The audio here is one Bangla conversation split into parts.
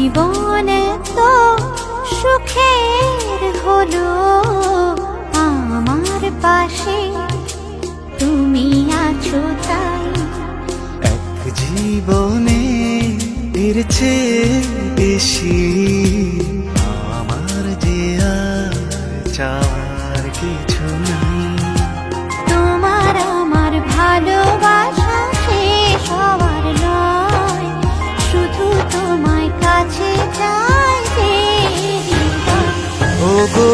জীবন তো সুখের হলো আমার পাশে। তুমি আছো তাই। এক জীবনে এর চেয়ে বেশি।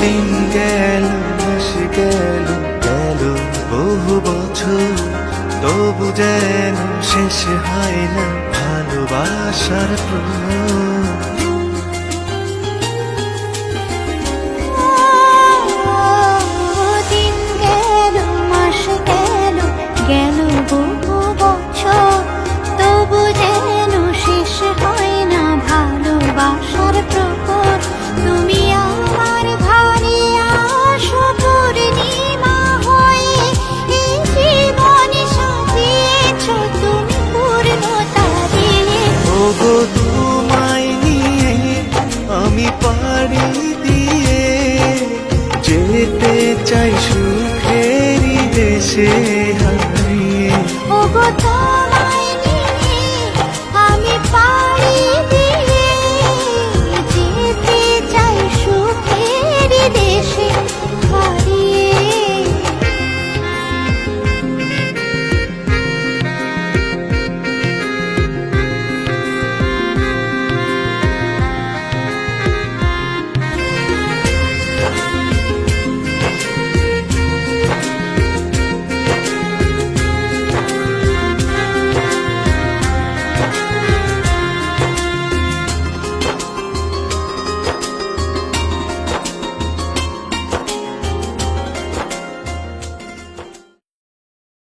দিন গেল মাস গেল গেল বহু বছর। তবু যেন শেষ হয় না ভালোবাসার প্রয়োজন সে হারিয়ে ও